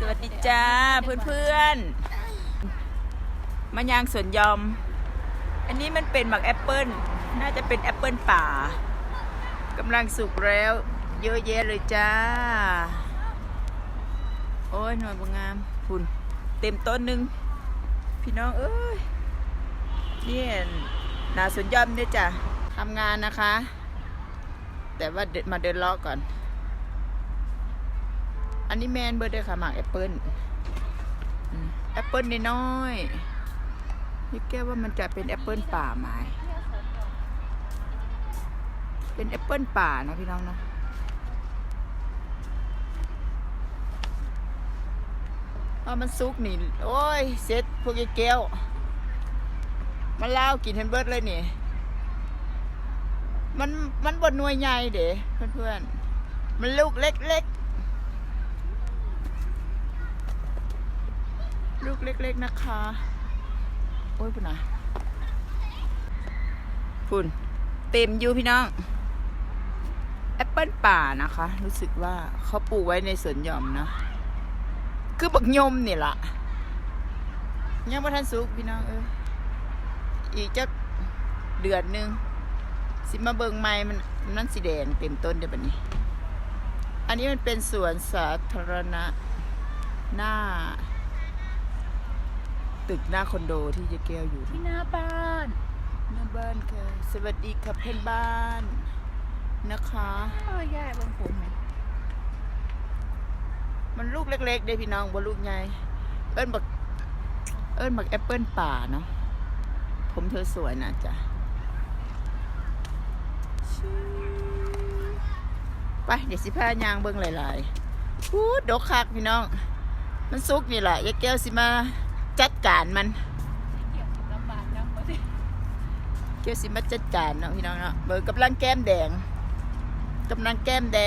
สวัสดีจ้าเพื่อนๆมะยางสวนยอม อันนี้มันเป็นหมักแอปเปิลน่าจะเป็นแอปเปิลป่ากำลังสุกแล้ว เยอะแยะเลยจ้า โอ้ยหน่อยบางงามคุณเต็มต้นหนึ่งพี่น้องเอ้ยเนี่ยนาสวนยอมเนี่ยจ้ะทำงานนะคะ แต่ว่าเดินมาเดินลาะก่อน อันนี้แมนเบอร์เดอร์ค่ะหมากแอปเปิลแอปเปิลน้อยๆนี่แก้ว่ามันจะเป็นแอปเปิลป่าไหมเป็นแอปเปิลป่านะพี่น้องเนาะพอมันซุกนี่ โอ้ย เซ็ตพวกไอ้แก้วมันเล่ากินเฮนเบิร์ดเลยนี่ มันมันบนหน่วยใหญ่เด้เพื่อนๆ มันลูกเล็กๆ ลูกเล็ก ๆนะคะ โอ้ยพุ่นนะพุ่นเต็มอยู่พี่น้อง แอปเปิลป่านะคะ รู้สึกว่าเขาปลูกไว้ในสวนหย่อมเนาะคือบักยมนี่ละยังไม่ทันสุกพี่น้องเอออีกจะเดือนหนึง สิมาเบิงไม้มันนั่นสีแดงเต็มต้นเดี๋ยวนี้ อันนี้มันเป็นสวนสาธารณะหน้า ตึกหน้าคอนโดที่เจ๊แก้วอยู่ที่หน้าบ้านหน้าบ้านค่ะสวัสดีค่ะเพื่อนบ้านนะคะเออย่าบางผมไหมมันลูกเล็กๆเด้พี่น้องบ่ลูกใหญ่เอิ้นบักเอิ้นบักแอปเปิลป่าเนาะผมเธอสวยนะจ๊ะไปเดี๋ยวสิพายางเบิ่งหลายๆพูดดกคักพี่น้อง มันสุกนี่แหละยายแก้วสิมา จัดการมันเกี่ยวกับลำบากนะเพราะที่เกี่ยวสิมาจัดการเนาะพี่น้องเนาะเบิ่งกำลังแก้มแดงกำลังแก้มแด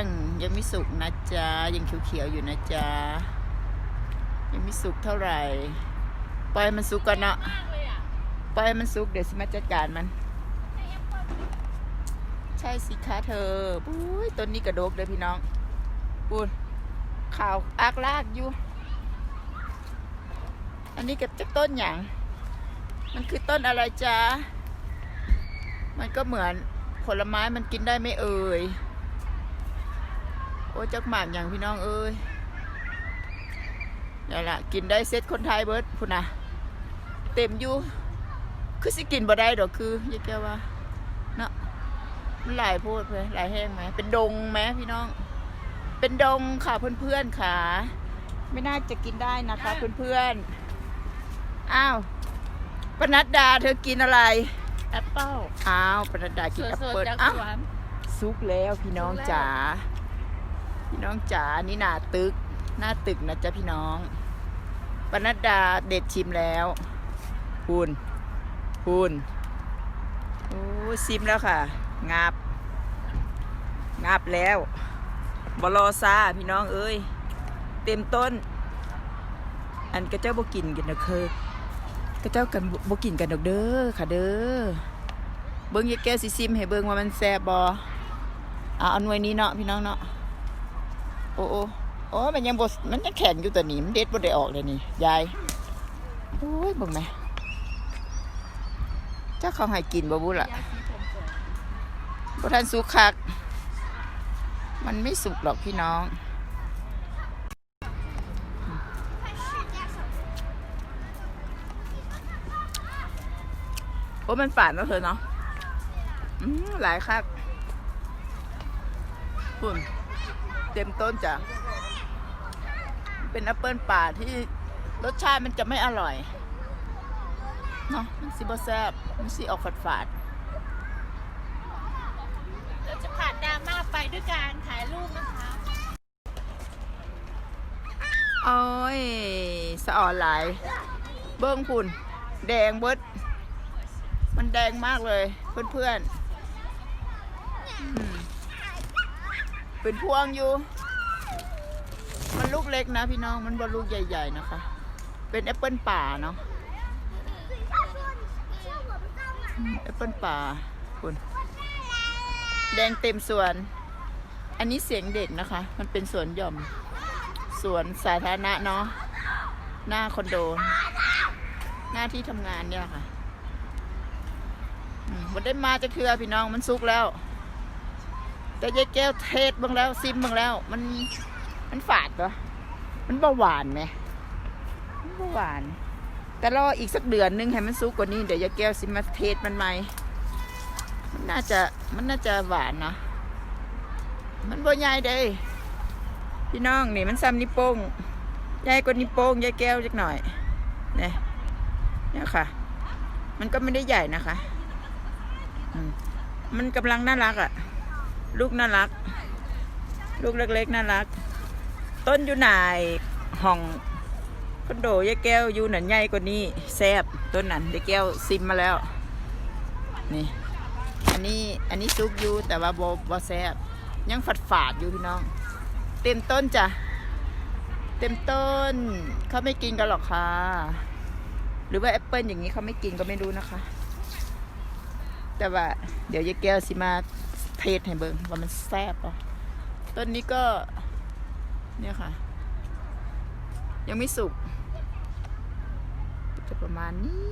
ง ยังไม่สุกนะจ๊ะยังเขียวๆอยู่นะจ๊ะยังไม่สุกเท่าไหร่ปล่อยให้มันสุกก่อนเนาะมากเลยอะปล่อยให้มันสุกเดี๋ยวสิมาจัดการมัน ใช่สิคะเธอปุ้ยต้นนี้กระโดกเลยพี่น้องปูนข่าวอากลากอยู่ อันนี้กับจะต้นอย่าง มันคือต้นอะไรจ๊ะ มันก็เหมือนผลไม้มันกินได้ไม่เอ่ย โอ้จักหมากอย่างพี่น้องเอ้ยนี่นล่ะกินได้เซตคนไทยเบิร์ดพุ่นนะเต็มอยู่ คือสิกินบ่ได้ดอกคือยายแกวว่าเนาะมันหลายโพดเลยหลายแห้งไหม เป็นดงไหมพี่น้อง เป็นดงค่ะเพื่อนๆค่ะ ไม่น่าจะกินได้นะคะเพื่อนๆ อ้าวปนัดดาเธอกินอะไร แอปเปิ้ลอ้าวปนัดดากินแอปสดเปิ้ลๆจากอ้าวสวนซุกแล้วพี่น้องซุกแล้วจ๋าพี่น้องจ๋านี่หน้าตึก หน้าตึกนะจ๊ะพี่น้องปนัดดาเด็ดชิมแล้วพูนพูนโอ้ซิมแล้วค่ะ งับ งับแล้วบรอซาพี่น้องเอ้ย เต็มต้น อันกระเจ้าบกินกันนะเคย กระเจ้ากันบกินกันดอกเด้อค่ะเด้อเบิ้งยายแก้วสิซิมให้เบิ้งว่ามันแซ่บบออะเอาหน่วยนี้เนาะพี่น้องเนาะโอ้โอ้โอ้มันยังบมันยังแข็งอยู่ตัวนี้มันเด็ดบ่ได้ออกเลยนี่ยายโอ้ยเบิ่งไหมจ้าเขาให้กินบ่บุล่ะบ่ทันสุกคัก มันไม่สุกหรอกพี่น้อง โอ้มันฝาดแล้วเธอเนาะอืมหลายคักคุณเต็มต้นจ้ะ เป็นแอปเปิลป่าที่รสชาติมันจะไม่อร่อย เนาะมันสิบ่แซ่บมันสิออกฝาดฝาดเราจะผ่านดราม่าไปด้วยการถ่ายรูปนะคะๆโอ้ย สะอ่อนหลาย เบิ้งพุ่น แดงเบิด มันแดงมากเลยเพื่อนๆอืมเป็นพวงอยู่ มันลูกเล็กนะพี่น้องมันบอลูกใหญ่ ๆนะคะ เป็นแอปเปิลป่าเนาะแอปเปิลป่าคุณแดงเต็มสวน อันนี้เสียงเด็กนะคะ มันเป็นสวนหย่อม สวนสาธารณะเนาะ หน้าคอนโด หน้าที่ทำงานเนี่ยค่ะ มันได้มาจะคือพี่น้องมันสุกแล้ว แต่ยายแก้วเทศบ้างแล้วซิมบ้างแล้ว มันมันฝาดปะมันเบาหวานไหมมันเบาหวาน แต่รออีกสักเดือนนึงให้มันสุกกว่านี้เดี๋ยวยายแก้วซิมมาเทศมันใหม่มันน่าจะมันน่าจะหวานเนาะมันบ่ใหญ่เด้พี่น้องนี่มันซ้ำนิโป้งใหญ่กว่านิโป้งยายแก้วจักหน่อยเนี่ยเนี่ยค่ะ มันก็ไม่ได้ใหญ่นะคะ มันกำลังน่ารักอะ่ะ ลูกน่ารัก ลูกเล็กๆน่ารัก ต้นอยู่ไหนห้องคอนโดยายแก้วอยู่หนันใหญ่กว่านี้แซบต้นนั้นยายแก้วซิมมาแล้ว นี่อันนี้อันนี้ซุกอยู่แต่ว่าบบแซบยังฝาดฝาดอยู่พี่น้อง เต็มต้นจ้ะเต็มต้นเขาไม่กินกันหรอกค่ะ หรือว่าแอปเปิลอย่างนี้เขาไม่กินก็ไม่รู้นะคะ แต่ว่า เดี๋ยวยายแก้วสิมาเทสให้เบิ่งว่ามันแซ่บป่ะต้นนี้ก็ เนี่ยค่ะ ยังไม่สุกจะประมาณนี้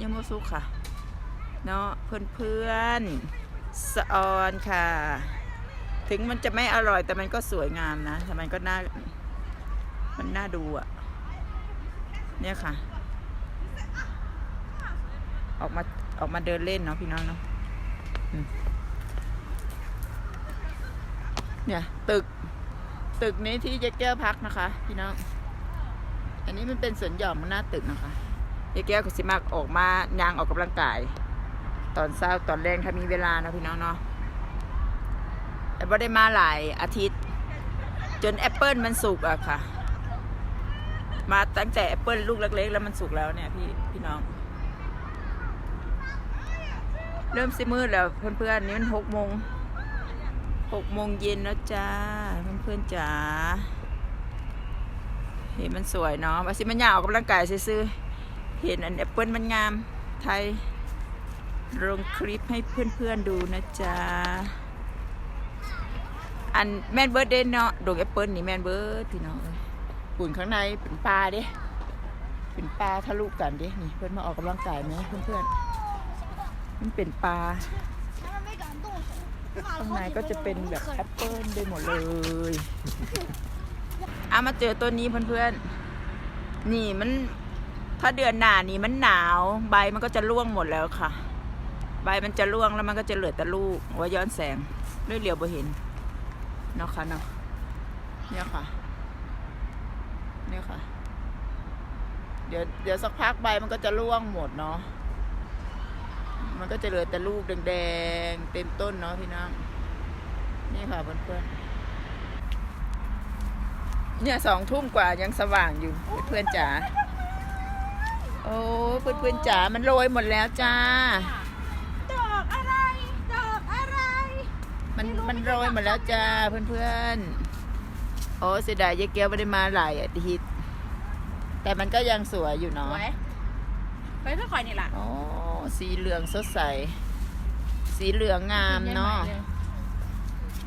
ยังไม่สุกค่ะ เนาะเพื่อนเพื่อนๆสออนค่ะ ถึงมันจะไม่อร่อยแต่มันก็สวยงามนะแต่มันก็น่า มันน่าดูอะเนี่ยค่ะ ออกมาออกมาเดินเล่นเนาะพี่น้องเนาะเนี่ย ตึก ตึกนี้ที่เจ๊แก้วพักนะคะ พี่น้อง อันนี้มันเป็นสวนหย่อมหน้าตึกนะคะเจ๊แก้วก็สิมากออกมายางออกกำลังกาย ตอนเช้าตอนแรงถ้ามีเวลานะพี่น้องเนาะแต่ไม่ได้มาหลายอาทิตย์ จนแอปเปิลมันสุกอะค่ะ มาตั้งแต่แอปเปิลลูกเล็กๆแล้วมันสุกแล้วเนี่ยพี่พี่น้อง เริ่มสิมืดแล้วเพื่อนๆนี่มันหกโมงหกโมงเย็นแล้วจ้าเพื่อนๆจ๋าเห็นมันสวยเนาะว่าสิมันอยากออกกำลังกายซื้อๆเห็นอันแอปเปิลมันงามไทยลงคลิปให้เพื่อนๆดูนะจ๊ะอันแมนเบิร์ดเดนเนาะดอกแอปเปิลนี่แมนเบิร์ดพี่น้องปุ่นข้างในเป็นปลาเด้เป็นปลาทะลุกันเด้นี่เพื่อนมาออกกำลังกายไหมเพื่อนๆ มันเป็นปลาข้างในก็จะเป็นแบบแอปเปิ้ลไปหมดเลยเอามาเจอต้นนี้เพื่อนๆ นี่มัน ถ้าเดือนหนานี่มันหนาว ใบมันก็จะร่วงหมดแล้วค่ะ ใบมันจะร่วงแล้วมันก็จะเหลือแต่ลูกว่าย้อนแสงด้วยเหลียวบ่เห็นเนาะค่ะเนาะเนี่ยค่ะ เนี่ยค่ะ เดี๋ยวเดี๋ยวสักพักใบมันก็จะร่วงหมดเนาะ มันก็จะเหลือแต่ลูกแดงๆ เต็มต้นเนาะพี่น้องนี่ค่ะเพื่อนๆเนี่ยสองทุ่มกว่ายังสว่างอยู่เพื่อนๆจ๋าโอ้เพื่อนๆจ๋ามันโรยหมดแล้วจ้า ดอกอะไร ดอกอะไร มันมันโรยหมดแล้วจ้าเพื่อนๆโอ้เสียดายยายเกียวไม่ได้มาหลายอาทิตย์แต่มันก็ยังสวยอยู่เนาะ ไว้ไปเพื่อคอยนี่ล่ะโอ้สีเหลืองสดใส สีเหลืองงามเนาะ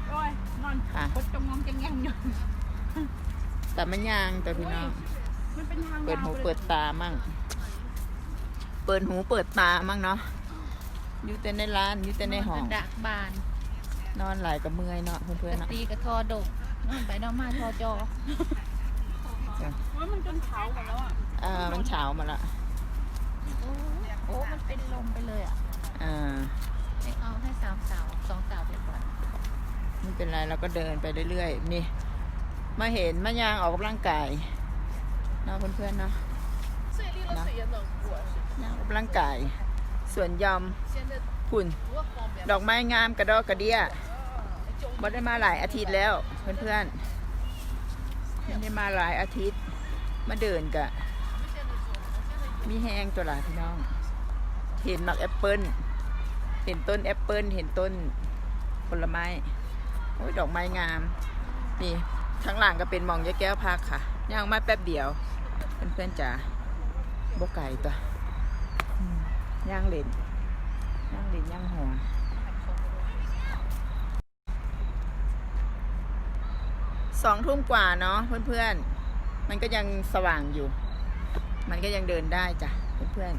โอ้ยนอนค่ะคดจงงองจังยังอยู่แต่มันยางแต่พี่น้องมันเป็นทางเปิดหูยาวไลยเปิดตามั่ง เปิดหูเปิดตามั่งเนาะอยู่แต่ในร้านอยู่แต่ในห้องมัดักบาน นอนหลายกับเมื่อยเนาะเพื่อนกๆระเนาะตีกระทอดกนอนไปนอนมาทอจอจ้ะว่ามันจนเผาหมดแล้วอะอ่ามันเช้ามาละ โอ้โอ้มันเป็นลมไปเลยอะอ่าไม่เอาให้สามสาวสองสาวไปก่อนไม่เป็นไรเราก็เดินไปเรื่อยๆนี่ มาเห็นมายางออกกำลังกายเนาะเพื่อนๆเนาะนะยางออกกำลังกายส่วนยอมพุ่น ดอกไม้งามกระดอกกระเดียบ่ได้มาหลายอาทิตย์แล้วเพื่อนๆไม่ได้มาหลายอาทิตย์ มาเดินกะ มีแห้งตัวหลาพี่น้อง เห็นหมักแอปเปิ้ลเห็นต้นแอปเปิ้ลเห็นต้นผลไม้โอ้ยดอกไม้งาม นี่ข้างหลังก็เป็นมองยายแก้วพักค่ะย่างมาแป๊บเดียวเพื่อนๆจ๋าบกไก่ตัวย่างเลนย่างเลนย่างหัวสองทุ่มกว่าเนาะเพื่อนๆ มันก็ยังสว่างอยู่ มันก็ยังเดินได้จ้ะเพื่อน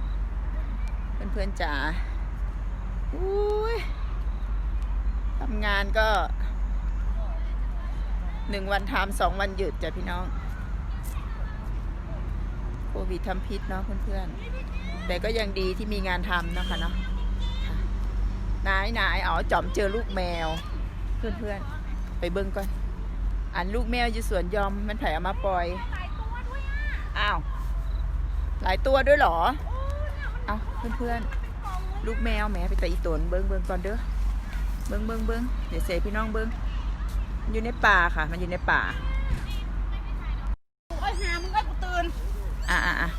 ๆเพื่อนจ๋าอุ้ยทำงานก็หนึ่งวันทำสองวันหยุดจ้ะพี่น้องโควิดทำพิษเนาะเพื่อนๆ แต่ก็ยังดีที่มีงานทำนะคะเนาะนายนายอ๋อจอมเจอลูกแมว เพื่อนๆ ไปเบิ้งก่อน อันลูกแมวอยู่สวนยอมมันไผ่เอามาปล่อย อ้าว หลายตัวด้วยเหรอ เอาเพื่อนๆ ลูกแมวแหมไปแต่อีตนเบิ้งเบิ้งก่อนเด้อ เบิ้งเบิ้งเบิ้งเดี๋ยวเสพี่น้องเบิ้งมันอยู่ในป่าค่ะ มันอยู่ในป่าโอ้ยหามึงก็กูตื่น อะอะอะ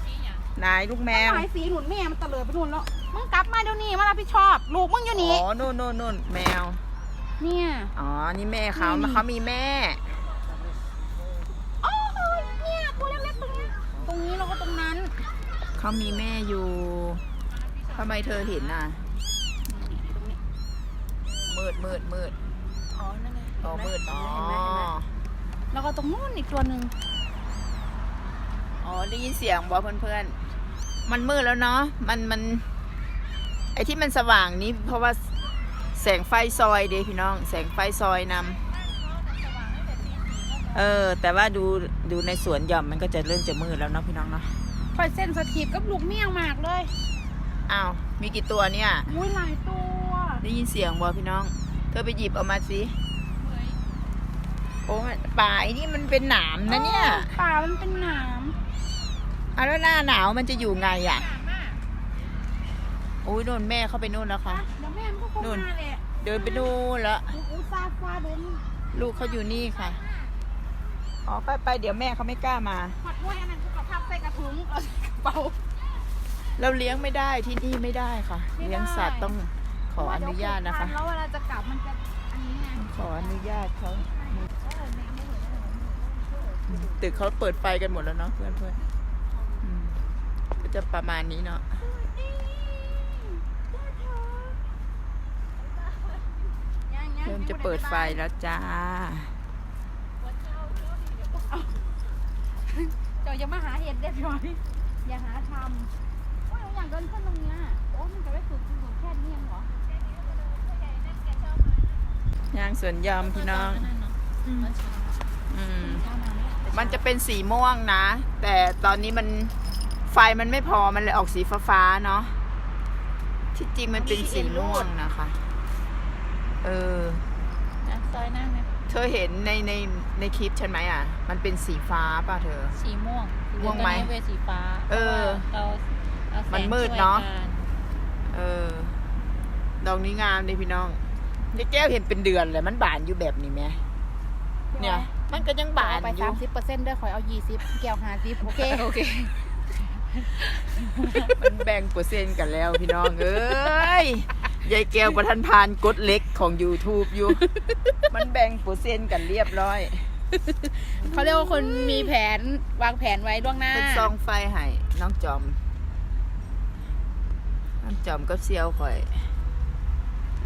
นายลูกแมวหายสีหนุนแม่มันตะเลิดไปนู่นแล้ว มึงกลับมาเดี๋ยวนี้มารับผิดชอบ ลูกมึงอยู่นี่ อ๋อนู่นนู่นนู่นแมว เนี่ย อ๋อ นี่แม่เขานี่เขามีแม่โอ้ยเนี่ยตัวเล็กๆตรงนี้ตรงนี้แล้วก็ตรงนั้น เขามีแม่อยู่ทำไมเธอเห็นน่ะมืดมืดมืดอ๋อ นั่นไงอ๋อมืดอ๋อเห็นไหมเห็นไหมแล้วก็ตรงนู้นอีกตัวหนึ่งอ๋อได้ยินเสียงบอเพื่อนๆ มันมืดแล้วเนาะ มันมัน ไอ้ที่มันสว่างนี้เพราะว่าแสงไฟซอยเด้พี่น้อง แสงไฟซอยนำเออ แต่ว่าดูดูในสวนหย่อมมันก็จะเริ่มจะมืดแล้วเนาะพี่น้องเนาะค อยเส้นสถีบกับลูกเมี่ยงมากเลยอ้าวมีกี่ตัวเนี่ย อุ้ยหลายตัวได้ยินเสียงบอพี่น้อง เธอไปหยิบเออกมาสิโอ้ยป่าไอ้นี่มันเป็นหนามนะเนี่ยออป่ามันเป็นหนามเอาแล้วหน้าหนาวมันจะอยู่ไงอะโอ้ยโน่นแม่เข้าไปนู่นแล้วค่ะ เดี๋ยวแม่มันก็คงนู่น มาแหละเดินไปนู่นแล้วอูซาฟาเดินลูกเขาอยู่นี่ค่ะ อ๋อไปไปเดี๋ยวแม่เขาไม่กล้ามาผัดด้วยอันนั้นกู กับภาพใส่กระถุงเอาใส่กระเป๋า เราเลี้ยงไม่ได้ที่นี่ไม่ได้ค่ะ ไม่ได้ เลี้ยงสัตว์ต้องขออนุญาตนะคะ แล้วเวลาจะกลับมันจะอันนี้ไงต้องขออนุญาตเขาตึกเขาเปิดไฟกันหมดแล้วเนาะเพื่อนเพื่อนๆอืมก็จะประมาณนี้เนาะเริ่มจะเปิดไฟแล้วจ้า เจ้าอย่ามาหาเห็ดเด็ดหน่อยอย่าหาทำว่าอยากเดินขึ้นตรงเนี้ยโอ้มันจะไม่สุดสุดแค่นี้เองเหรอย่างสวนยอมพี่น้อง อืมอืมเช้ามาไม่ได้มันจะเป็นสีม่วงนะ แต่ตอนนี้มันไฟมันไม่พอมันเลยออกสีฟ้าๆเนาะที่จริงมันเป็นสีม่วงนะคะ เออนะซอยนั่งนะ เธอเห็นในในในคลิปฉันไหมอะ มันเป็นสีฟ้าป่ะเธอ สีม่วงม่วงไหมตอนนี้เวสีฟ้า เออพราะว่าเราเอาแสงมันมืดช่วยเนอะกัเออ ดอกนี้งามเลยพี่น้องนี่แก้วเห็นเป็นเดือนเลยมันบานอยู่แบบนี้ไหมเนี่ย มันก็ยังบานเอาไปอยู่สามสิบเปอร์เซ็นต์ด้วยขอยเอายี่สิบเกี่ยวหาสิบโอเค โอเค มันแบ่งเปอร์เซ็นต์กันแล้วพี่น้องเอ้ย ยายแก้วประทันพานกดเล็กของ YouTube อยู่ มันแบ่งเปอร์เซ็นต์กันเรียบร้อยเขาเรียกว่าคนมีแผนวางแผนไว้ล่วงหน้าเป็นซองไฟให้น้องจอม น้องจอมก็เซียวข่อย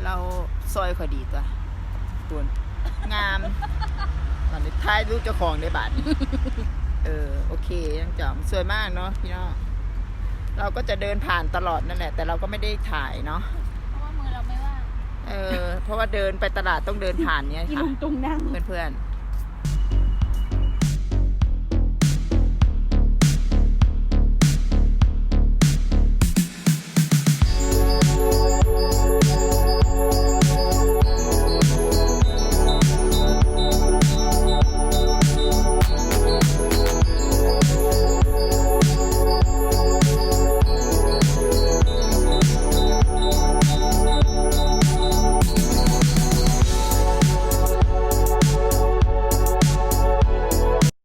เราซอยข่อยดีตัวตุนงามตอนนี้ท้ายรูปเจ้าของได้บาทนี้เออ โอเคน้องจอมสวยมากเนาะพี่น้องเราก็จะเดินผ่านตลอดนั่นแหละ แต่เราก็ไม่ได้ถ่ายเนาะ เพราะว่ามือเราไม่ว่างเออเพราะว่าเดินไปตลาดต้องเดินผ่านเนี้ยอีค่ะลุงตุงนั่งเพื่อนๆ